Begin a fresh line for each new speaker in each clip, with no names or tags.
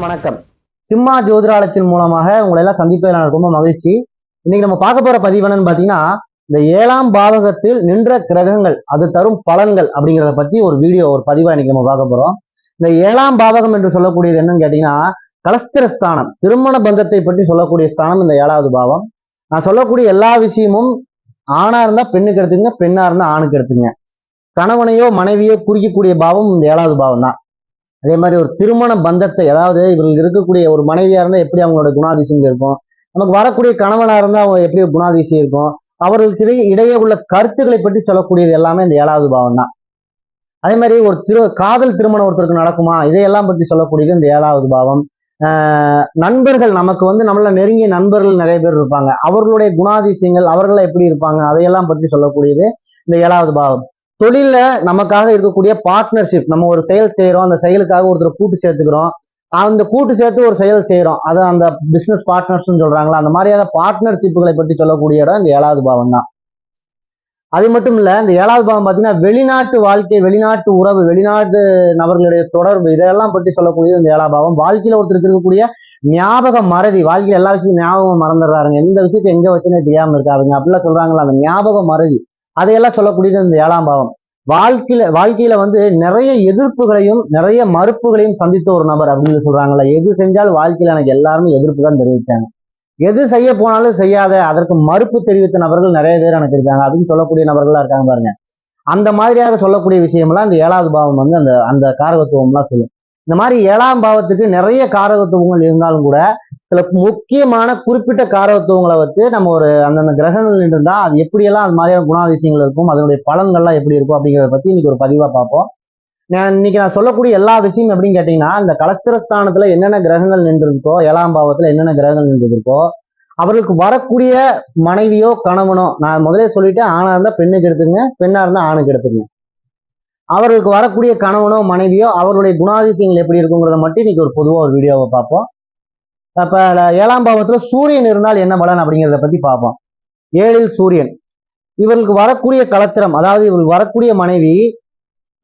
அனைவருக்கும் வணக்கம். சிம்மா ஜோதிராலயத்தின் மூலமாக உங்களை எல்லாம் சந்திப்பதில் எனக்கு ரொம்ப மகிழ்ச்சி. இன்னைக்கு நம்ம பார்க்க போற பதிவு என்னன்னு பாத்தீங்கன்னா இந்த ஏழாம் பாவகத்தில் நின்ற கிரகங்கள் அது தரும் பலன்கள் அப்படிங்கிறத பத்தி ஒரு வீடியோ ஒரு பதிவா இன்னைக்கு நம்ம பார்க்க போறோம். இந்த ஏழாம் பாவகம் என்று சொல்லக்கூடியது என்னன்னு கேட்டீங்கன்னா கலஸ்திர ஸ்தானம் திருமண பந்தத்தை பற்றி சொல்லக்கூடிய ஸ்தானம் இந்த ஏழாவது பாவம். நான் சொல்லக்கூடிய எல்லா விஷயமும் ஆணா இருந்தா பெண்ணுக்கு எடுத்துங்க பெண்ணா இருந்தா ஆணுக்கு எடுத்துங்க கணவனையோ மனைவியோ குறிக்கக்கூடிய பாவம் இந்த ஏழாவது பாவம் தான் அதே மாதிரி ஒரு திருமண பந்தத்தை அதாவது இவர்கள் இருக்கக்கூடிய ஒரு மனைவியா இருந்தால் எப்படி அவங்களோட குணாதிசயங்கள் இருக்கும்? நமக்கு வரக்கூடிய கணவனா இருந்தா அவங்க எப்படி குணாதிசயம் இருக்கும்? அவர்களுக்கு இடையே உள்ள கருத்துக்களை பற்றி சொல்லக்கூடியது எல்லாமே இந்த ஏழாவது பாவம் தான். அதே மாதிரி ஒரு திரு காதல் திருமணம் ஒருத்தருக்கு நடக்குமா? இதையெல்லாம் பற்றி சொல்லக்கூடியது இந்த ஏழாவது பாவம். ஆஹ் நண்பர்கள் நமக்கு வந்து நம்மள நெருங்கிய நண்பர்கள் நிறைய பேர் இருப்பாங்க. அவர்களுடைய குணாதிசயங்கள் அவர்களாம் எப்படி இருப்பாங்க? அதையெல்லாம் பற்றி சொல்லக்கூடியது இந்த ஏழாவது பாவம். தொழில்ல நமக்காக இருக்கக்கூடிய பார்ட்னர்ஷிப் நம்ம ஒரு செயல் செய்யறோம் அந்த செயலுக்காக ஒருத்தர் கூட்டு சேர்த்துக்கிறோம். அந்த கூட்டு சேர்த்து ஒரு செயல் செய்யறோம் அது அந்த பிசினஸ் பார்ட்னர்ஸ்னு சொல்றாங்களா? அந்த மாதிரியான பார்ட்னர்ஷிப்புகளை பற்றி சொல்லக்கூடிய இடம் இந்த ஏழாவது பாவம் தான். அது மட்டும் இல்ல இந்த ஏழாவது பாவம் பாத்தீங்கன்னா வெளிநாட்டு வாழ்க்கை வெளிநாட்டு உறவு வெளிநாட்டு நபர்களுடைய தொடர்பு இதெல்லாம் பற்றி சொல்லக்கூடியது இந்த ஏழாவது பாவம். வாழ்க்கையில ஒருத்தருக்கு இருக்கக்கூடிய ஞாபக மறதி வாழ்க்கையில் எல்லா விஷயத்தையும் ஞாபகம் மறந்துடுறாருங்க. எந்த விஷயத்தை எங்க வச்சுன்னு தெரியாம இருக்காருங்க. அப்படிலாம் சொல்றாங்களா? அந்த ஞாபக மறதி. அதையெல்லாம் சொல்லக்கூடியது இந்த ஏழாம் பாவம். வாழ்க்கையில வாழ்க்கையில வந்து நிறைய எதிர்ப்புகளையும் நிறைய மறுப்புகளையும் சந்தித்த ஒரு நபர் அப்படின்னு சொல்றாங்கல்ல. எது செஞ்சாலும் வாழ்க்கையில எனக்கு எல்லாருமே எதிர்ப்பு தான் தெரிவிச்சாங்க. எது செய்ய போனாலும் செய்யாத அதற்கு மறுப்பு தெரிவித்த நபர்கள் நிறைய பேர் எனக்கு இருக்காங்க அப்படின்னு சொல்லக்கூடிய நபர்களா இருக்காங்க பாருங்க. அந்த மாதிரியாக சொல்லக்கூடிய விஷயம்லாம் இந்த ஏழாவது பாவம் வந்து அந்த அந்த காரகத்துவம்லாம் சொல்லும். இந்த மாதிரி ஏழாம் பாவத்துக்கு நிறைய காரகத்துவங்கள் இருந்தாலும் கூட சில முக்கியமான குறிப்பிட்ட காரகத்துவங்களை வச்சு நம்ம ஒரு அந்தந்த கிரகங்கள் இருந்தால் அது எப்படியெல்லாம் அது மாதிரியான குணாதிசயங்கள் இருக்கும் அதனுடைய பலன்கள்லாம் எப்படி இருக்கும் அப்படிங்கிறத பற்றி இன்னைக்கு ஒரு பதிவாக பார்ப்போம். நான் இன்னைக்கு நான் சொல்லக்கூடிய எல்லா விஷயம் எப்படின்னு கேட்டிங்கன்னா இந்த கலஸ்திரஸ்தானத்தில் என்னென்ன கிரகங்கள் நின்றுருக்கோ ஏழாம் பாவத்தில் என்னென்ன கிரகங்கள் நின்றுருக்கோ அவர்களுக்கு வரக்கூடிய மனைவியோ கணவனோ நான் முதலே சொல்லிட்டேன் ஆணாக இருந்தால் பெண்ணுக்கு எடுத்துங்க பெண்ணாக இருந்தால் ஆணுக்கு எடுத்துங்க அவர்களுக்கு வரக்கூடிய கணவனோ மனைவியோ அவர்களுடைய குணாதிசயங்கள் எப்படி இருக்குங்கிறத மட்டும் இன்னைக்கு ஒரு பொதுவாக ஒரு வீடியோவை பார்ப்போம். அப்போ ஏழாம் பாவத்துல சூரியன் இருந்தால் என்ன பலன் அப்படிங்கிறத பத்தி பார்ப்போம். ஏழில் சூரியன். இவர்களுக்கு வரக்கூடிய கலத்திரம் அதாவது இவர்கள் வரக்கூடிய மனைவி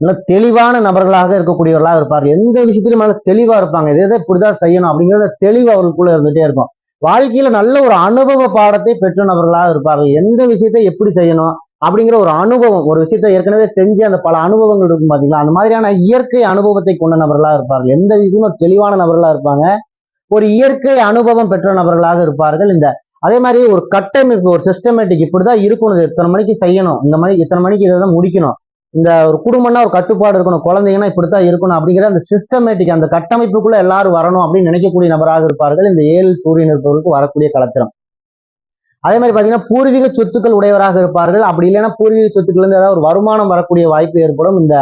நல்ல தெளிவான நபர்களாக இருக்கக்கூடியவர்களாக இருப்பார் எந்த விஷயத்திலும் நல்ல தெளிவா இருப்பாங்க. எதை எதை இப்படிதான் செய்யணும் அப்படிங்கிறத தெளிவு அவர்களுக்குள்ள இருந்துகிட்டே இருக்கும். வாழ்க்கையில நல்ல ஒரு அனுபவ பாடத்தை பெற்ற நபர்களாக இருப்பார்கள். எந்த விஷயத்தை எப்படி செய்யணும்? அப்படிங்கிற ஒரு அனுபவம் ஒரு விஷயத்தை ஏற்கனவே செஞ்சு அந்த பல அனுபவங்கள் இருக்கும் பாத்தீங்களா? அந்த மாதிரியான இயற்கை அனுபவத்தை கொண்ட நபர்களாக இருப்பார்கள். எந்த விதமும் தெளிவான நபர்களாக இருப்பாங்க. ஒரு இயற்கை அனுபவம் பெற்ற நபர்களாக இருப்பார்கள். இந்த அதே மாதிரி ஒரு கட்டமைப்பு ஒரு சிஸ்டமேட்டிக் இப்படிதான் இருக்கணும். இத்தனை மணிக்கு செய்யணும்? இந்த மணி இத்தனை மணிக்கு இதை தான் முடிக்கணும். இந்த ஒரு குடும்பம்னா ஒரு கட்டுப்பாடு இருக்கணும். குழந்தைங்கன்னா இப்படித்தான் இருக்கணும் அப்படிங்கிற அந்த சிஸ்டமேட்டிக் அந்த கட்டமைப்புக்குள்ள எல்லாரும் வரணும் அப்படின்னு நினைக்கக்கூடிய நபராக இருப்பார்கள். இந்த ஏழு சூரியன் இருப்பவர்களுக்கு வரக்கூடிய கலத்திரம் அதே மாதிரி பாத்தீங்கன்னா பூர்வீக சொத்துக்கள் உடையவராக இருப்பார்கள். அப்படி இல்லைன்னா பூர்வீக சொத்துக்கள் இருந்து ஏதாவது ஒரு வருமானம் வரக்கூடிய வாய்ப்பு ஏற்படும் இந்த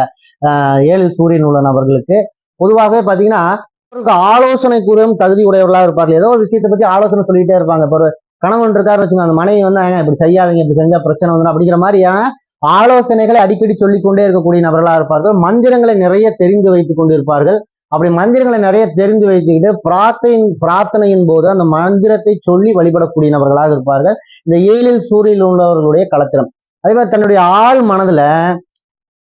ஆஹ், ஏழு சூரியன் உள்ள நபர்களுக்கு. பொதுவாகவே பாத்தீங்கன்னா ஆலோசனை கூறும் தகுதி உடையவர்களாக இருப்பார்கள். ஏதோ ஒரு விஷயத்தை பத்தி ஆலோசனை சொல்லிட்டே இருப்பாங்க. இப்போ ஒரு கணவன் இருக்காரு வச்சுங்க அந்த மனைவி வந்து "ஏங்க, இப்படி செய்யாதீங்க இப்படி செஞ்சா பிரச்சனை வந்துடும் அப்படிங்கிற மாதிரியான ஆலோசனைகளை அடிக்கடி சொல்லிக்கொண்டே இருக்கக்கூடிய நபர்களாக இருப்பார்கள். மந்திரங்களை நிறைய தெரிந்து வைத்துக் கொண்டிருப்பார்கள். அப்படி மந்திரங்களை நிறைய தெரிந்து வைத்துக்கிட்டு பிரார்த்தையின் பிரார்த்தனையின் போது அந்த மந்திரத்தை சொல்லி வழிபடக்கூடிய நபர்களாக இருப்பார்கள். இந்த ஏழில் சூரியனில் உள்ளவர்களுடைய கலத்திரம். அதே மாதிரி தன்னுடைய ஆள் மனதுல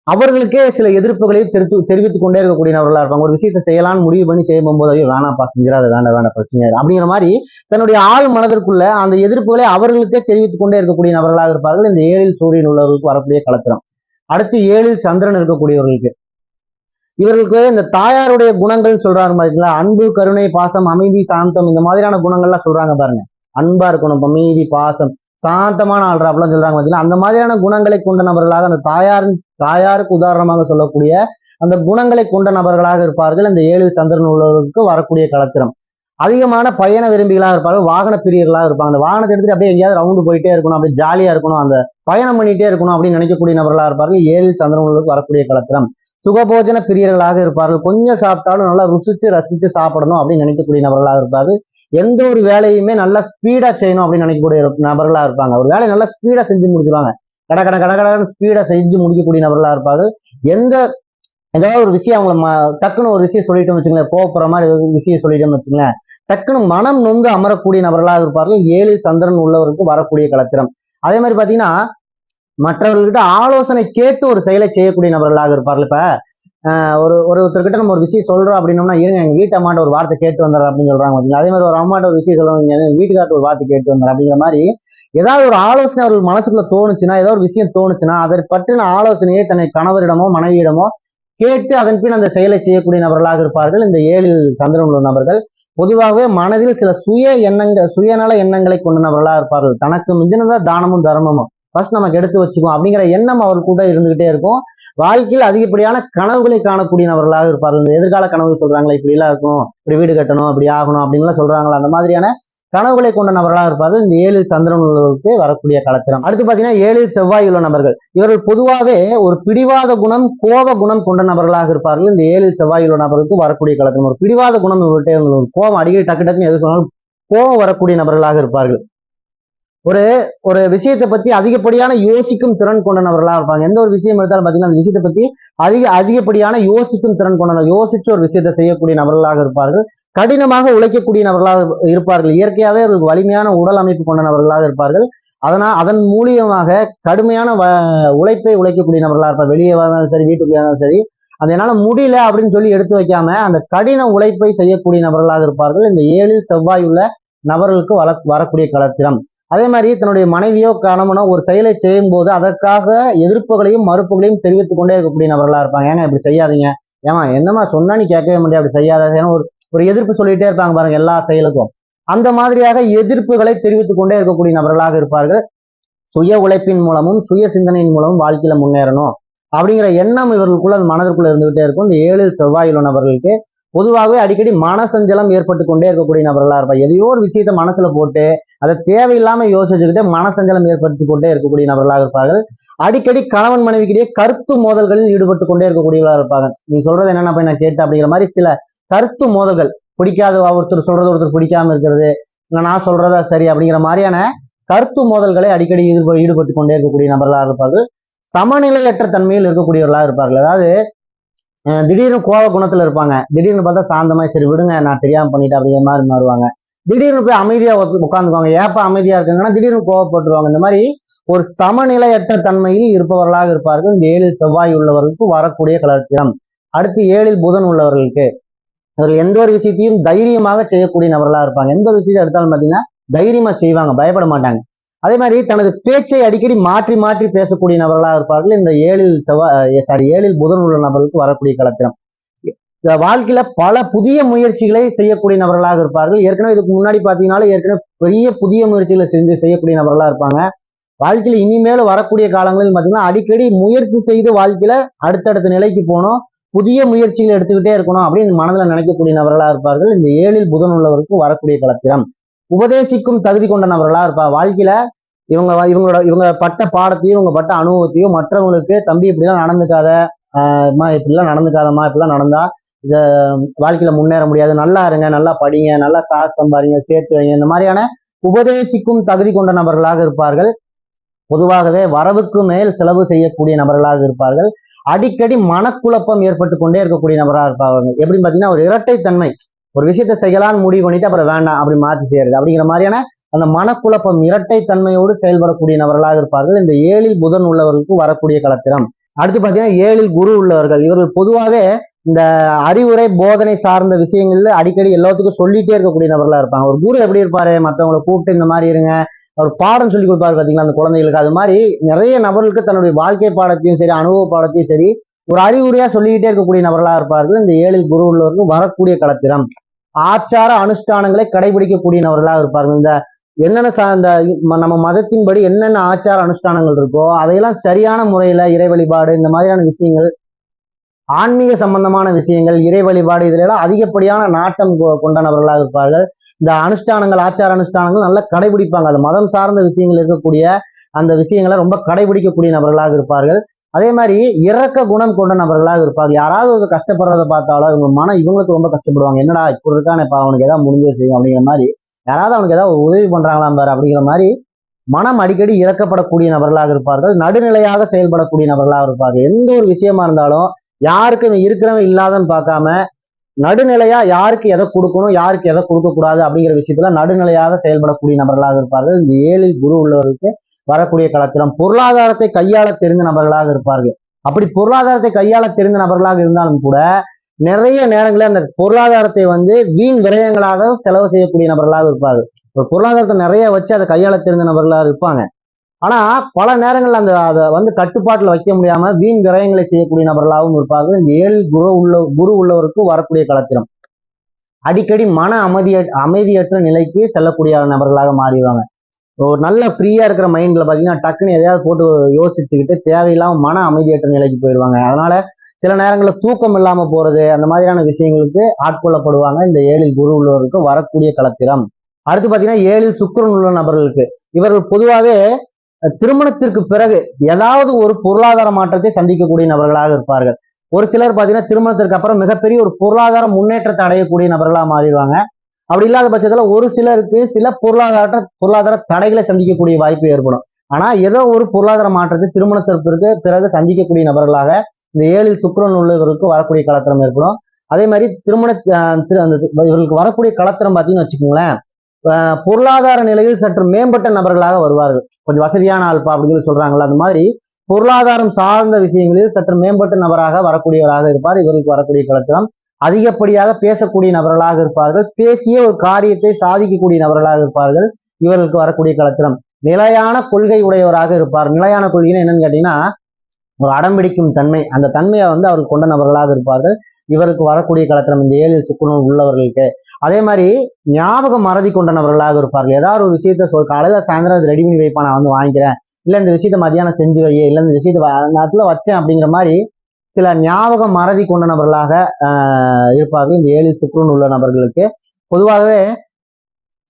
அவர்களுக்கே சில எதிர்ப்புகளை தெரிவித்து தெரிவித்துக் கொண்டே இருக்கக்கூடிய நபர்களாக இருப்பாங்க. ஒரு விஷயத்தை செய்யலாம்னு முடிவு பண்ணி செய்யும் போது ஐயோ வேணாப்பா செஞ்சிடா அது வேண்டாம் வேண்டாம் பிரச்சனை அப்படிங்கிற மாதிரி தன்னுடைய ஆள் மனதிற்குள்ள அந்த எதிர்ப்புகளை அவர்களுக்கே தெரிவித்துக் கொண்டே இருக்கக்கூடிய நபர்களாக இருப்பார்கள். இந்த ஏழில் சூரியன் உள்ளவர்களுக்கு வரக்கூடிய கலத்திரம். அடுத்து ஏழில் சந்திரன் இருக்கக்கூடியவர்களுக்கு. இவர்களுக்கு இந்த தாயாருடைய குணங்கள் சொல்றாங்க பாத்தீங்களா? அன்பு கருணை பாசம் அமைதி சாந்தம் இந்த மாதிரியான குணங்கள்லாம் சொல்றாங்க பாருங்க. அன்பா இருக்கணும் அமைதி பாசம் சாந்தமான ஆள்றாப்புலாம் சொல்றாங்க பாத்தீங்களா? அந்த மாதிரியான குணங்களை கொண்ட நபர்களாக அந்த தாயார் தாயாருக்கு உதாரணமாக சொல்லக்கூடிய அந்த குணங்களை கொண்ட நபர்களாக இருப்பார்கள். இந்த ஏழு சந்திரன் உள்ளவர்களுக்கு வரக்கூடிய களத்திரம் அதிகமான பயண விரும்பிகளாக இருப்பார்கள் வாகன பிரியர்களாக இருப்பாங்க. அந்த வாகனத்தை எடுத்துட்டு அப்படியே எங்கேயாவது ரவுண்டு போயிட்டே இருக்கணும் அப்படியே ஜாலியா இருக்கணும் அந்த பயணம் பண்ணிட்டே இருக்கணும் அப்படின்னு நினைக்கக்கூடிய நபர்களாக இருப்பார்கள். ஏழு சந்திரன் உள்ளவர்களுக்கு வரக்கூடிய களத்திரம் சுகபோஜன பிரியர்களாக இருப்பார்கள். கொஞ்சம் சாப்பிட்டாலும் நல்லா ருசிச்சு ரசிச்சு சாப்பிடணும் அப்படின்னு நினைக்கக்கூடிய நபர்களாக இருப்பார்கள். எந்த ஒரு வேலையுமே நல்லா ஸ்பீடா செய்யணும் அப்படின்னு நினைக்கக்கூடிய நபர்களா இருப்பாங்க. ஒரு வேலையை நல்லா ஸ்பீடா செஞ்சு முடிச்சிருவாங்க. கட கட கட கடன்னு ஸ்பீடா செஞ்சு முடிக்கக்கூடிய நபர்களா இருப்பார்கள். எந்த ஏதாவது ஒரு விஷயம் அவங்கள ம- டக்குன்னு ஒரு விஷயம் சொல்லிட்டோம் வச்சுங்களேன் கோவப்படுற மாதிரி ஏதாவது ஒரு விஷயம் சொல்லிட்டோம்னு வச்சுங்களேன் டக்குன்னு மனம் நொந்து அமரக்கூடிய நபர்களாக இருப்பார்கள். ஏழு சந்திரன் உள்ளவருக்கு வரக்கூடிய கலத்திரம். அதே மாதிரி பாத்தீங்கன்னா மற்றவர்கள்கிட்ட ஆலோசனை கேட்டு ஒரு செயலை செய்யக்கூடிய நபர்களாக இருப்பார்கள். இப்ப ஆஹ் ஒரு ஒருத்தர்கிட்ட நம்ம ஒரு விஷயம் சொல்றோம் அப்படின்னோம்னா இருங்க எங்க வீட்டு அம்மாட்ட ஒரு வார்த்தை கேட்டு வந்தார் அப்படின்னு சொல்றாங்க அதே மாதிரி ஒரு அம்மாட்ட ஒரு விஷயம் சொல்றாங்க எங்க வீட்டுக்கார்ட்ட ஒரு வார்த்தை கேட்டு வந்துடுறேன் அப்படிங்கிற மாதிரி ஏதாவது ஒரு ஆலோசனை அவர்கள் மனசுக்குள்ள தோணுச்சுன்னா ஏதாவது ஒரு விஷயம் தோணுச்சுன்னா அதை பற்றின ஆலோசனையை தன்னை கணவரிடமோ மனைவியிடமோ கேட்டு அதன் பின் அந்த செயலை செய்யக்கூடிய நபர்களாக இருப்பார்கள். இந்த ஏழில் சந்திரன் உள்ள நபர்கள் பொதுவாகவே மனதில் சில சுய எண்ணங்கள் சுயநல எண்ணங்களை கொண்ட நபர்களாக இருப்பார்கள். தனக்கு மிஞ்சினதா தானமும் தர்மமும். ஃபர்ஸ்ட் நமக்கு எடுத்து வச்சுக்குவோம். அப்படிங்கிற எண்ணம் அவர் கூட இருந்துகிட்டே இருக்கும். வாழ்க்கையில் அதிகப்படியான கனவுகளை காணக்கூடிய நபர்களாக இருப்பார் இந்த எதிர்கால கனவு சொல்றாங்களே இப்படி எல்லாம் இருக்கணும் இப்படி வீடு கட்டணும் இப்படி ஆகணும் அப்படின்லாம் சொல்றாங்களா? அந்த மாதிரியான கனவுகளை கொண்ட நபர்களாக இருப்பார்கள். இந்த ஏழில் சந்திரன் உள்ளவர்களுக்கு வரக்கூடிய கலத்திரம். அடுத்து பாத்தீங்கன்னா ஏழில் செவ்வாய் உள்ள நபர்கள். இவர்கள் பொதுவாகவே ஒரு பிடிவாத குணம் கோப குணம் கொண்ட நபர்களாக இருப்பார்கள். இந்த ஏழில் செவ்வாய் உள்ள நபருக்கு வரக்கூடிய கலத்திரம். ஒரு பிடிவாத குணம் இவர்கிட்ட கோபம் அடிக்கடி டக்கு டக்குன்னு எது சொன்னாலும் கோபம் வரக்கூடிய நபர்களாக இருப்பார்கள். ஒரு ஒரு விஷயத்தை பத்தி அதிகப்படியான யோசிக்கும் திறன் கொண்ட நபர்களாக இருப்பாங்க. எந்த ஒரு விஷயம் எடுத்தாலும் பாத்தீங்கன்னா அந்த விஷயத்தை பத்தி அதிக அதிகப்படியான யோசிக்கும் திறன் கொண்ட யோசிச்சு ஒரு விஷயத்தை செய்யக்கூடிய நபர்களாக இருப்பார்கள். கடினமாக உழைக்கக்கூடிய நபர்களாக இருப்பார்கள். இயற்கையாகவே அவர்களுக்கு வலிமையான உடல் அமைப்பு கொண்ட நபர்களாக இருப்பார்கள். அதனால் அதன் மூலியமாக கடுமையான வ- உழைப்பை உழைக்கக்கூடிய நபர்களாக இருப்பார். வெளியே வந்தாலும் சரி வீட்டுக்குள்ளே இருந்தாலும் சரி. அது என்னால் முடியல அப்படின்னு சொல்லி எடுத்து வைக்காம அந்த கடின உழைப்பை செய்யக்கூடிய நபர்களாக இருப்பார்கள். இந்த ஏழில் செவ்வாய் உள்ள நபர்களுக்கு வர வரக்கூடிய களத்திரம் அதே மாதிரி தன்னுடைய மனைவியோ கணவனோ ஒரு செயலை செய்யும் போது அதற்காக எதிர்ப்புகளையும் மறுப்புகளையும் தெரிவித்துக் கொண்டே இருக்கக்கூடிய நபர்களா இருப்பாங்க. ஏங்க இப்படி செய்யாதீங்க. ஏமா என்னம்மா சொன்னா நீ கேட்கவே முடியாது அப்படி செய்யாத. ஏன்னா ஒரு ஒரு எதிர்ப்பு சொல்லிட்டே இருப்பாங்க பாருங்க எல்லா செயலுக்கும். அந்த மாதிரியாக எதிர்ப்புகளை தெரிவித்துக் கொண்டே இருக்கக்கூடிய நபர்களாக இருப்பார்கள். சுய உழைப்பின் மூலமும் சுய சிந்தனையின் மூலமும் வாழ்க்கையில முன்னேறணும். அப்படிங்கிற எண்ணம் இவர்களுக்குள்ள அந்த மனதிற்குள்ள இருந்துகிட்டே இருக்கும். இந்த ஏழில் செவ்வாயில் நபர்களுக்கு பொதுவாகவே அடிக்கடி மனசஞ்சலம் ஏற்பட்டு கொண்டே இருக்கக்கூடிய நபர்களாக இருப்பாங்க எதையோ ஒரு விஷயத்த மனசுல போட்டு அதை தேவையில்லாமல் யோசிச்சுக்கிட்டு மனசஞ்சலம் ஏற்படுத்தி கொண்டே இருக்கக்கூடிய நபர்களாக இருப்பார்கள். அடிக்கடி கணவன் மனைவிக்கிடையே கருத்து மோதல்களில் ஈடுபட்டு கொண்டே இருக்கக்கூடியவர்களாக இருப்பாங்க. நீ சொல்றது என்னென்ன போய் நான் கேட்டு அப்படிங்கிற மாதிரி சில கருத்து மோதல்கள் பிடிக்காத ஒருத்தர் சொல்றது ஒருத்தர் பிடிக்காம இருக்கிறது நான் சொல்றதா சரி அப்படிங்கிற மாதிரியான கருத்து மோதல்களை அடிக்கடி ஈடுப- ஈடுபட்டு கொண்டே இருக்கக்கூடிய நபர்களாக இருப்பார்கள். சமநிலையற்ற தன்மையில் இருக்கக்கூடியவர்களாக இருப்பார்கள். அதாவது திடீர்னு கோவ குணத்துல இருப்பாங்க. திடீர்னு பார்த்தா சாந்தமாய் சரி விடுங்க நான் தெரியாம பண்ணிட்டேன் அப்படிங்கிற மாதிரி மாறுவாங்க. திடீர்னு போய் அமைதியா உட்காந்துக்குவாங்க. ஏப்ப அமைதியா இருக்காங்கன்னா திடீர்னு கோவப்பட்டுருவாங்க. இந்த மாதிரி ஒரு சமநிலையற்ற தன்மையில் இருப்பவர்களாக இருப்பார்கள். இந்த ஏழில் செவ்வாய் உள்ளவர்களுக்கு வரக்கூடிய கலத்திரம். அடுத்து ஏழில் புதன் உள்ளவர்களுக்கு. இவர்கள் எந்த ஒரு விஷயத்தையும் தைரியமாக செய்யக்கூடிய நபர்களாக இருப்பாங்க. எந்த ஒரு விஷயத்தை எடுத்தாலும் பார்த்தீங்கன்னா தைரியமா செய்வாங்க. பயப்பட மாட்டாங்க. அதே மாதிரி தனது பேச்சை அடிக்கடி மாற்றி மாற்றி பேசக்கூடிய நபர்களாக இருப்பார்கள். இந்த ஏழில் செவ்வாய் சாரி ஏழில் புதன் உள்ள நபர்களுக்கு வரக்கூடிய கலத்திரம் இந்த வாழ்க்கையில பல புதிய முயற்சிகளை செய்யக்கூடிய நபர்களாக இருப்பார்கள். ஏற்கனவே இதுக்கு முன்னாடி பார்த்தீங்கன்னாலும் ஏற்கனவே பெரிய புதிய முயற்சிகளை செஞ்சு செய்யக்கூடிய நபர்களாக இருப்பாங்க. வாழ்க்கையில இனிமேல் வரக்கூடிய காலங்களில் பார்த்தீங்கன்னா அடிக்கடி முயற்சி செய்து வாழ்க்கையில அடுத்தடுத்த நிலைக்கு போகணும். புதிய முயற்சிகள் எடுத்துக்கிட்டே இருக்கணும் அப்படின்னு மனதில் நினைக்கக்கூடிய நபர்களா இருப்பார்கள். இந்த ஏழில் புதன் உள்ளவருக்கு வரக்கூடிய கலத்திரம் உபதேசிக்கும் தகுதி கொண்ட நபர்களா இருப்பா. வாழ்க்கையில இவங்க இவங்களோட இவங்க பட்ட பாடத்தையும் இவங்க பட்ட அனுபவத்தையும் மற்றவங்களுக்கு தம்பி இப்படிலாம் நடந்துக்காத ஆஹ் அம்மா இப்படிலாம் நடந்துக்காதம்மா இப்படிலாம் நடந்தா இத வாழ்க்கையில முன்னேற முடியாது. நல்லா இருங்க நல்லா படிங்க நல்லா சாச சம்பாதிங்க சேர்த்து வைங்க. இந்த மாதிரியான உபதேசிக்கும் தகுதி கொண்ட நபர்களாக இருப்பார்கள். பொதுவாகவே வரவுக்கு மேல் செலவு செய்யக்கூடிய நபர்களாக இருப்பார்கள். அடிக்கடி மனக்குழப்பம் ஏற்பட்டு கொண்டே இருக்கக்கூடிய நபராக இருப்பார்கள் எப்படின்னு பார்த்தீங்கன்னா ஒரு இரட்டைத்தன்மை. ஒரு விஷயத்தை செய்யலாம்னு முடிவு பண்ணிட்டு அப்புறம் வேண்டாம் அப்படி மாத்தி செய்யறது. அப்படிங்கிற மாதிரியான அந்த மனக்குழப்பம் இரட்டைத்தன்மையோடு செயல்படக்கூடிய நபர்களாக இருப்பார்கள். இந்த ஏழில் புதன் உள்ளவர்களுக்கு வரக்கூடிய கலத்திரம் அடுத்து பார்த்தீங்கன்னா ஏழில் குரு உள்ளவர்கள். இவர்கள் பொதுவாகவே இந்த அறிவுரை போதனை சார்ந்த விஷயங்கள்ல அடிக்கடி எல்லாத்துக்கும் சொல்லிட்டே இருக்கக்கூடிய நபர்களா இருப்பாங்க. ஒரு குரு எப்படி இருப்பாரு? மற்றவங்களை கூப்பிட்டு இந்த மாதிரி இருங்க. அவர் பாடம் சொல்லி கொடுப்பாரு பாத்தீங்களா அந்த குழந்தைகளுக்கு? அது மாதிரி நிறைய நபர்களுக்கு தன்னுடைய வாழ்க்கை பாடத்தையும் சரி அனுபவ பாடத்தையும் சரி ஒரு அறிவுரையா சொல்லிக்கிட்டே இருக்கக்கூடிய நபர்களா இருப்பார்கள். இந்த ஏழில் குரு உள்ளவர்கள் வரக்கூடிய களத்திரம். ஆச்சார அனுஷ்டானங்களை கடைபிடிக்கக்கூடியவர்களாக இருப்பார்கள். இந்த என்னென்ன சா- இந்த ம- நம்ம மதத்தின்படி என்னென்ன ஆச்சார அனுஷ்டானங்கள் இருக்கோ அதையெல்லாம் சரியான முறையில இறை வழிபாடு இந்த மாதிரியான விஷயங்கள் ஆன்மீக சம்பந்தமான விஷயங்கள் இறை வழிபாடு இதுல எல்லாம் அதிகப்படியான நாட்டம் கொ- கொண்ட நபர்களாக இருப்பார்கள். இந்த அனுஷ்டானங்கள் ஆச்சார அனுஷ்டானங்கள் நல்லா கடைபிடிப்பாங்க. அது மதம் சார்ந்த விஷயங்கள் இருக்கக்கூடிய அந்த விஷயங்களை ரொம்ப கடைபிடிக்கக்கூடிய நபர்களாக இருப்பார்கள். அதே மாதிரி இறக்க குணம் கொண்ட நபர்களாக இருப்பாங்க யாராவது ஒரு கஷ்டப்படுறத பார்த்தாலோ இவங்க மனம் இவங்களுக்கு ரொம்ப கஷ்டப்படுவாங்க. என்னடா இப்படி இருக்கான இப்போ அவனுக்கு ஏதாவது முடிஞ்சு செய்யும் அப்படிங்கிற மாதிரி. யாராவது அவனுக்கு ஏதாவது உதவி பண்ணுறாங்களாம் பாரு அப்படிங்கிற மாதிரி மனம் அடிக்கடி இறக்கப்படக்கூடிய நபர்களாக இருப்பார்கள். நடுநிலையாக செயல்படக்கூடிய நபர்களாக இருப்பார்கள். எந்த ஒரு விஷயமா இருந்தாலும் யாருக்கு இவன் இருக்கிறவன் இல்லாதன்னு பார்க்காம நடுநிலையா யாருக்கு எதை கொடுக்கணும் யாருக்கு எதை கொடுக்க கூடாது அப்படிங்கிற விஷயத்துல நடுநிலையாக செயல்படக்கூடிய நபர்களாக இருப்பார்கள். இந்த ஏழில் குரு உள்ளவருக்கு வரக்கூடிய களத்திரம் பொருளாதாரத்தை கையாள தெரிந்த நபர்களாக இருப்பார்கள். அப்படி பொருளாதாரத்தை கையாள தெரிந்த நபர்களாக இருந்தாலும் கூட நிறைய நேரங்களில் அந்த பொருளாதாரத்தை வந்து வீண் விரயங்களாக செலவு செய்யக்கூடிய நபர்களாக இருப்பார்கள். ஒரு பொருளாதாரத்தை நிறைய வச்சு அதை கையாள தெரிந்த நபர்களாக இருப்பாங்க. ஆனா பல நேரங்கள்ல அந்த அதை வந்து கட்டுப்பாட்டுல வைக்க முடியாம வீண் விரயங்களை செய்யக்கூடிய நபர்களாகவும் இருப்பார்கள் இந்த ஏழு குரு உள்ள குரு உள்ளவருக்கு வரக்கூடிய கலத்திரம். அடிக்கடி மன அமைதிய அமைதியற்ற நிலைக்கு செல்லக்கூடிய நபர்களாக மாறிடுவாங்க. ஒரு நல்ல ஃப்ரீயா இருக்கிற மைண்ட்ல பாத்தீங்கன்னா டக்குன்னு எதையாவது போட்டு யோசிச்சுக்கிட்டு தேவையில்லாம மன அமைதியற்ற நிலைக்கு போயிடுவாங்க. அதனால சில நேரங்களில் தூக்கம் இல்லாம போறது அந்த மாதிரியான விஷயங்களுக்கு ஆட்கொள்ளப்படுவாங்க இந்த ஏழில் குரு உள்ளவருக்கு வரக்கூடிய களத்திரம் அடுத்து பாத்தீங்கன்னா ஏழில் சுக்கிரன் உள்ள நபர்களுக்கு. இவர்கள் பொதுவாகவே திருமணத்திற்கு பிறகு ஏதாவது ஒரு பொருளாதார மாற்றத்தை சந்திக்கக்கூடிய நபர்களாக இருப்பார்கள். ஒரு சிலர் பாத்தீங்கன்னா திருமணத்திற்கு அப்புறம் மிகப்பெரிய ஒரு பொருளாதார முன்னேற்றத்தை அடையக்கூடிய நபர்களாக மாறிடுவாங்க. அப்படி இல்லாத பட்சத்துல ஒரு சிலருக்கு சில பொருளாதார பொருளாதார தடைகளை சந்திக்கக்கூடிய வாய்ப்பு ஏற்படும். ஆனா ஏதோ ஒரு பொருளாதார மாற்றத்தை திருமணத்திற்கு பிறகு சந்திக்கக்கூடிய நபர்களாக இந்த ஏழில் சுக்கரன் உள்ளவருக்கு வரக்கூடிய கலத்திரம் ஏற்படும். அதே மாதிரி திருமண அந்த இவர்களுக்கு வரக்கூடிய கலத்திரம் பார்த்தீங்கன்னு வச்சுக்கோங்களேன். பொருளாதார நிலையில் சற்று மேம்பட்ட நபர்களாக வருவார்கள். கொஞ்சம் வசதியான ஆள்பா அப்படின்னு சொல்லி சொல்றாங்கல்ல அந்த மாதிரி பொருளாதாரம் சார்ந்த விஷயங்களில் சற்று மேம்பட்ட நபராக வரக்கூடியவராக இருப்பார். இவருக்கு வரக்கூடிய கலத்திரம் அதிகப்படியாக பேசக்கூடிய நபர்களாக இருப்பார்கள். பேசிய ஒரு காரியத்தை சாதிக்கக்கூடிய நபர்களாக இருப்பார்கள். இவர்களுக்கு வரக்கூடிய கலத்திரம் நிலையான கொள்கை உடையவராக இருப்பார். நிலையான கொள்கைன்னு என்னன்னு கேட்டீங்கன்னா ஒரு அடம்பிடிக்கும் தன்மை அந்த தன்மையை வந்து அவருக்கு கொண்ட நபர்களாக இருப்பார்கள். இவருக்கு வரக்கூடிய களத்திரம் இந்த ஏழில் சுக்குணம் உள்ளவர்களுக்கு. அதே மாதிரி ஞாபகம் மறதி கொண்ட நபர்களாக இருப்பார்கள். ஏதாவது ஒரு விஷயத்த சொல் காலையில் சாயந்தரம் ரெடி பண்ணி வைப்பா நான் வந்து வாங்கிக்கிறேன். இல்லை இந்த விஷயத்த மதியானம் செஞ்சு வை இல்லை இந்த விஷயத்த நேரத்தில் வச்சேன் அப்படிங்கிற மாதிரி சில ஞாபகம் மறதி கொண்ட நபர்களாக ஆஹ், இருப்பார்கள். இந்த ஏழில் சுக்குரன் உள்ள நபர்களுக்கு. பொதுவாகவே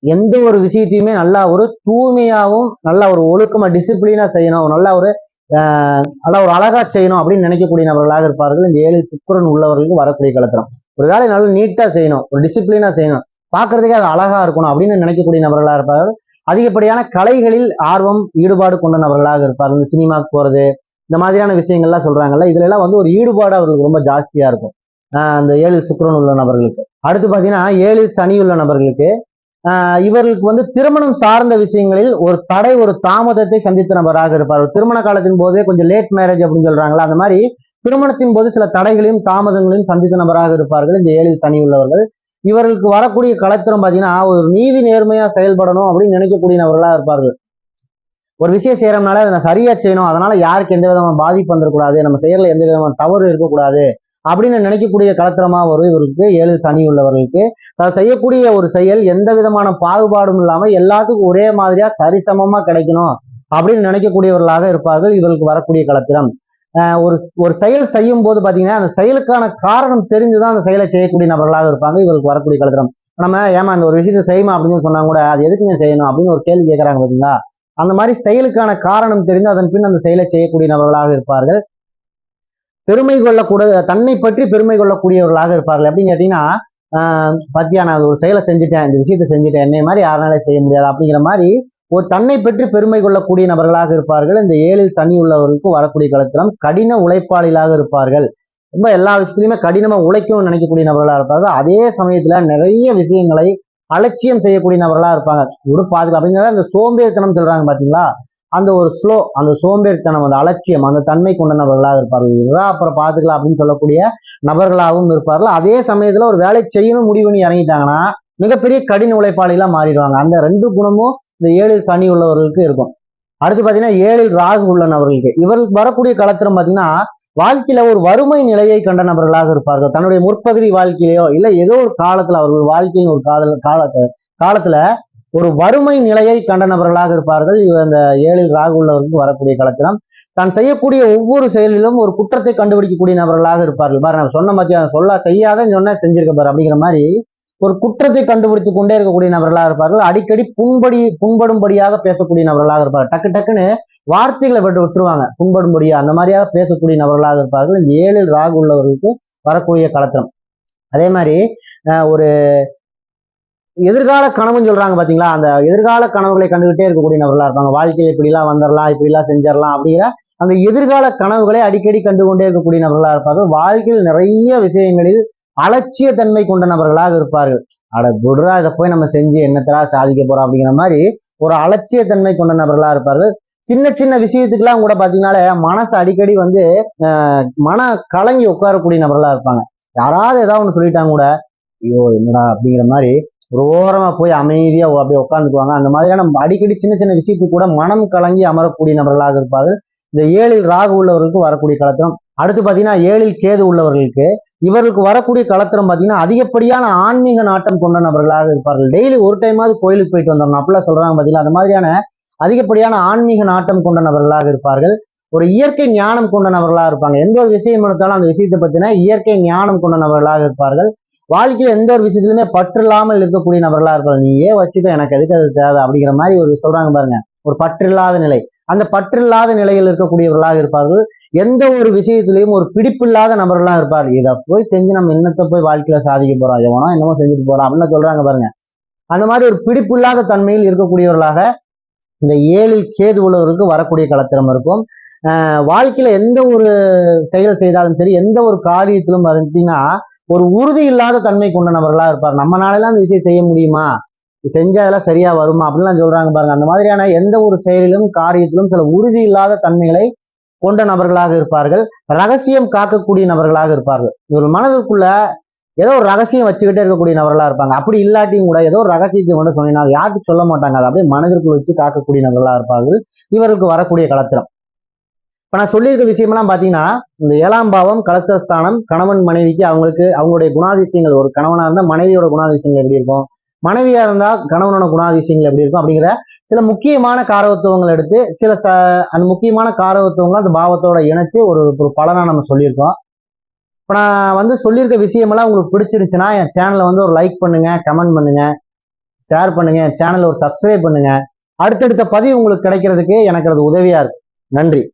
எந்த ஒரு விஷயத்தையுமே நல்லா ஒரு தூய்மையாகவும் நல்லா ஒரு ஒழுக்கமாக டிசிப்ளினாக செய்யணும். நல்ல ஒரு ஆஹ், ஒரு அழகா செய்யணும் அப்படின்னு நினைக்கக்கூடிய நபர்களாக இருப்பார்கள். இந்த ஏழில் சுக்கரன் உள்ளவர்களுக்கு வரக்கூடிய கலத்திரம். ஒரு வேலை நல்லா நீட்டா செய்யணும் ஒரு டிசிப்ளினா செய்யணும். பார்க்கறதுக்கே அது அழகா இருக்கணும் அப்படின்னு நினைக்கக்கூடிய நபர்களாக இருப்பார்கள். அதிகப்படியான கலைகளில் ஆர்வம் ஈடுபாடு கொண்ட நபர்களாக இருப்பார்கள். இந்த சினிமாக்கு போறது இந்த மாதிரியான விஷயங்கள்லாம் சொல்றாங்கல்ல இதுல எல்லாம் வந்து ஒரு ஈடுபாடு அவர்களுக்கு ரொம்ப ஜாஸ்தியா இருக்கும். அந்த ஏழில் சுக்கரன் உள்ள நபர்களுக்கு. அடுத்து பார்த்தீங்கன்னா ஏழில் சனி உள்ள நபர்களுக்கு இவர்களுக்கு வந்து திருமணம் சார்ந்த விஷயங்களில் ஒரு தடை ஒரு தாமதத்தை சந்தித்த நபராக இருப்பார். திருமண காலத்தின் போதே கொஞ்சம் லேட் மேரேஜ் அப்படின்னு சொல்றாங்களா அந்த மாதிரி திருமணத்தின் போது சில தடைகளையும் தாமதங்களையும் சந்தித்த நபராக இருப்பார்கள். இந்த ஏழில் சனி உள்ளவர்கள். இவர்களுக்கு வரக்கூடிய கலத்திரம் பாத்தீங்கன்னா ஒரு நீதி நேர்மையா செயல்படணும் அப்படின்னு நினைக்கக்கூடிய நபர்களா இருப்பார்கள். ஒரு விஷயம் செய்யறோம்னால அதை நான் சரியா செய்யணும். அதனால யாருக்கு எந்த விதமான பாதிப்பு வந்துடக்கூடாது நம்ம செய்யறதுல எந்த விதமான தவறு இருக்கக்கூடாது. அப்படின்னு நினைக்கக்கூடிய கலத்திரமா வரும் இவருக்கு. ஏழு சனி உள்ளவர்களுக்கு. செய்யக்கூடிய ஒரு செயல் எந்த விதமான பாகுபாடும் இல்லாம எல்லாத்துக்கும் ஒரே மாதிரியா சரிசமமா கிடைக்கணும் அப்படின்னு நினைக்கக்கூடியவர்களாக இருப்பார்கள் இவர்களுக்கு வரக்கூடிய கலத்திரம் ஆஹ் ஒரு ஒரு செயல் செய்யும் போது பாத்தீங்கன்னா அந்த செயலுக்கான காரணம் தெரிஞ்சுதான் அந்த செயலை செய்யக்கூடிய நபர்களாக இருப்பாங்க இவருக்கு வரக்கூடிய கலத்திரம் நம்ம ஏமா அந்த ஒரு விஷயத்தை செய்யுமா அப்படின்னு சொன்னா கூட அது எதுக்குங்க செய்யணும் அப்படின்னு ஒரு கேள்வி கேட்கறாங்க பாத்தீங்களா? அந்த மாதிரி செயலுக்கான காரணம் தெரிந்து அதன் பின் அந்த செயலை செய்யக்கூடிய நபர்களாக இருப்பார்கள். பெருமை கொள்ளக்கூட தன்னை பற்றி பெருமை கொள்ளக்கூடியவர்களாக இருப்பார்கள். அப்படின்னு கேட்டீங்கன்னா ஆஹ் நான் ஒரு செயலை செஞ்சுட்டேன் இந்த விஷயத்தை செஞ்சுட்டேன் என்னை மாதிரி யாருனாலே செய்ய முடியாது அப்படிங்கிற மாதிரி ஒரு தன்னை பற்றி பெருமை கொள்ளக்கூடிய நபர்களாக இருப்பார்கள். இந்த ஏழில் சனி உள்ளவர்களுக்கு வரக்கூடிய காலத்திலும் கடின உழைப்பாளிகளாக இருப்பார்கள். ரொம்ப எல்லா விஷயத்துலையுமே கடினமா உழைக்கணும்னு நினைக்கக்கூடிய நபர்களாக இருப்பார்கள். அதே சமயத்துல நிறைய விஷயங்களை அலட்சியம் செய்யக்கூடிய நபர்களா இருப்பாங்க. ஒரு பாதுகாப்பு அப்படிங்கிறத அந்த சோம்பேறித்தனம் சொல்கிறாங்க பாத்தீங்களா? அந்த ஒரு ஸ்லோ அந்த சோம்பேறித்தனம் அந்த அலட்சியம் அந்த தன்மை கொண்ட நபர்களாக இருப்பார்கள். இதுதான் அப்புறம் பார்த்துக்கலாம் அப்படின்னு சொல்லக்கூடிய நபர்களாகவும் இருப்பார்கள். அதே சமயத்தில் ஒரு வேலை செய்யணும் முடிவு பண்ணி இறங்கிட்டாங்கன்னா மிகப்பெரிய கடின உழைப்பாளிகளா மாறிடுவாங்க. அந்த ரெண்டு குணமும் இந்த ஏழில் சனி உள்ளவர்களுக்கு இருக்கும். அடுத்து பாத்தீங்கன்னா ஏழில் ராகு உள்ள நபர்களுக்கு. இவர்களுக்கு வரக்கூடிய களத்திரம் பார்த்தீங்கன்னா வாழ்க்கையில ஒரு வறுமை நிலையை கண்ட நபர்களாக இருப்பார்கள். தன்னுடைய முற்பகுதி வாழ்க்கையிலேயோ இல்லை ஏதோ ஒரு காலத்துல அவர்கள் வாழ்க்கையின் ஒரு காதல் கால காலத்துல ஒரு வறுமை நிலையை கண்ட நபர்களாக இருப்பார்கள். இவர் அந்த ஏழில் ராகு உள்ளவர்களுக்கு வரக்கூடிய களத்தினம் தான் செய்யக்கூடிய ஒவ்வொரு செயலிலும் ஒரு குற்றத்தை கண்டுபிடிக்கக்கூடிய நபர்களாக இருப்பார்கள். பாரு நான் சொன்ன மத்திய சொல்ல செய்யாதன்னு சொன்ன செஞ்சிருக்க பாரு அப்படிங்கிற மாதிரி ஒரு குற்றத்தை கண்டுபிடித்து கொண்டே இருக்கக்கூடிய நபர்களாக இருப்பார்கள். அடிக்கடி புண்படி புண்படும்படியாக பேசக்கூடிய நபர்களாக இருப்பார்கள். டக்கு டக்குன்னு வார்த்தைகளை விட்டு விட்டுருவாங்க. புண்படும்படியாக அந்த மாதிரியாக பேசக்கூடிய நபர்களாக இருப்பார்கள். இந்த ஏழில் ராகு உள்ளவர்களுக்கு வரக்கூடிய களத்திரம் அதே மாதிரி ஒரு எதிர்கால கனவுன்னு சொல்றாங்க பாத்தீங்களா? அந்த எதிர்கால கனவுகளை கண்டுகிட்டே இருக்கக்கூடிய நபர்களா இருப்பாங்க. வாழ்க்கையை இப்படிலாம் வந்துடலாம் இப்படிலாம் செஞ்சிடலாம் அப்படிங்கிற அந்த எதிர்கால கனவுகளை அடிக்கடி கண்டு கொண்டே இருக்கக்கூடிய நபர்களா இருப்பாங்க. வாழ்க்கையில் நிறைய விஷயங்களில் அலட்சிய தன்மை கொண்ட நபர்களாக இருப்பார்கள். அட குடுறா இதை போய் நம்ம செஞ்சு என்னத்தரா சாதிக்க போறோம் அப்படிங்கிற மாதிரி ஒரு அலட்சிய தன்மை கொண்ட நபர்களா இருப்பார்கள். சின்ன சின்ன விஷயத்துக்கெல்லாம் கூட பாத்தீங்கன்னாலே மனசு அடிக்கடி வந்து மன கலங்கி உட்காரக்கூடிய நபர்களா இருப்பாங்க. யாராவது ஏதாவது ஒன்று சொல்லிட்டாங்க கூட ஐயோ என்னடா அப்படிங்கிற மாதிரி ஒரு ஓரமா போய் அமைதியாக அப்படியே உட்காந்துக்குவாங்க அந்த மாதிரியான அடிக்கடி சின்ன சின்ன விஷயத்துக்கு கூட மனம் கலங்கி அமரக்கூடிய நபர்களாக இருப்பார்கள். இந்த ஏழில் ராகு உள்ளவர்களுக்கு வரக்கூடிய கலத்திரம். அடுத்து பாத்தீங்கன்னா ஏழில் கேது உள்ளவர்களுக்கு இவர்களுக்கு வரக்கூடிய கலத்திரம் பாத்தீங்கன்னா அதிகப்படியான ஆன்மீக நாட்டம் கொண்ட நபர்களாக இருப்பார்கள். டெய்லி ஒரு டைமாவது கோயிலுக்கு போயிட்டு வந்தோம் அப்படிலாம் சொல்றாங்க பார்த்தீங்கன்னா அந்த மாதிரியான அதிகப்படியான ஆன்மீக நாட்டம் கொண்ட நபர்களாக இருப்பார்கள். ஒரு இயற்கை ஞானம் கொண்ட நபர்களாக இருப்பாங்க. எந்த ஒரு விஷயம் எடுத்தாலும் அந்த விஷயத்தை பற்றினா இயற்கை ஞானம் கொண்ட நபர்களாக இருப்பார்கள். வாழ்க்கையில எந்த ஒரு விஷயத்திலுமே பற்று இல்லாமல் இருக்கக்கூடிய நபர்களா இருப்பார்கள் நீயே வச்சுக்க எனக்கு எதுக்கு அது தேவை அப்படிங்கிற மாதிரி ஒரு சொல்றாங்க பாருங்க. ஒரு பற்றில்லாத நிலை. அந்த பற்றில்லாத நிலையில் இருக்கக்கூடியவர்களாக இருப்பார்கள். எந்த ஒரு விஷயத்திலையும் ஒரு பிடிப்பில்லாத நபர்களாக இருப்பார். இதை போய் செஞ்சு நம்ம என்னத்தை போய் வாழ்க்கையில சாதிக்க போறோம். எவனோ என்னமோ செஞ்சுட்டு போறோம் அப்படின்னு சொல்றாங்க பாருங்க. அந்த மாதிரி ஒரு பிடிப்பில்லாத தன்மையில் இருக்கக்கூடியவர்களாக இந்த ஏழில் கேது உள்ளவருக்கு வரக்கூடிய கலத்திரம் இருக்கும். வாழ்க்கையில எந்த ஒரு செயல் செய்தாலும் சரி எந்த ஒரு காரியத்திலும் பார்த்தீங்கன்னா ஒரு உறுதி இல்லாத தன்மை கொண்ட நபர்களா இருப்பார். நம்மளால அந்த விஷயம் செய்ய முடியுமா? செஞ்சா அதெல்லாம் சரியா வருமா? அப்படின்லாம் சொல்றாங்க பாருங்க. அந்த மாதிரியான எந்த ஒரு செயலிலும் காரியத்திலும் சில உறுதி இல்லாத தன்மைகளை கொண்ட நபர்களாக இருப்பார்கள். ரகசியம் காக்கக்கூடிய நபர்களாக இருப்பார்கள். இவர் மனதிற்குள்ள ஏதோ ஒரு ரகசியம் வச்சுக்கிட்டே இருக்கக்கூடிய நபர்களா இருப்பாங்க. அப்படி இல்லாட்டியும் கூட ஏதோ ஒரு ரகசியத்தை மட்டும் சொன்னீங்கன்னா யாருக்கு யாருக்கும் சொல்ல மாட்டாங்க. அதை அப்படியே மனதிற்குள் வச்சு காக்கக்கூடிய நபர்களா இருப்பார்கள். இவருக்கு வரக்கூடிய கலத்திரம் இப்போ நான் சொல்லியிருக்க விஷயமெல்லாம் பார்த்தீங்கன்னா இந்த ஏழாம் பாவம் கலத்தஸ்தானம் கணவன் மனைவிக்கு அவங்களுக்கு அவங்களுடைய குணாதிசயங்கள் ஒரு கணவனாக இருந்தால் மனைவியோட குணாதிசயங்கள் எப்படி இருக்கும்? மனைவியா இருந்தால் கணவனோட குணாதிசயங்கள் எப்படி இருக்கும்? அப்படிங்கிற சில முக்கியமான காரவத்துவங்கள் எடுத்து சில ச அந்த முக்கியமான காரகத்துவங்களை அந்த பாவத்தோட இணைச்சு ஒரு ஒரு பலனாக நம்ம சொல்லியிருக்கோம். இப்போ நான் வந்து சொல்லியிருக்க விஷயமெல்லாம் உங்களுக்கு பிடிச்சிருந்துச்சுன்னா என் சேனலை வந்து ஒரு லைக் பண்ணுங்க கமெண்ட் பண்ணுங்க ஷேர் பண்ணுங்க என் சேனலை ஒரு சப்ஸ்கிரைப் பண்ணுங்க. அடுத்தடுத்த பதிவு உங்களுக்கு கிடைக்கிறதுக்கு எனக்கு அது உதவியா இருக்கும் நன்றி.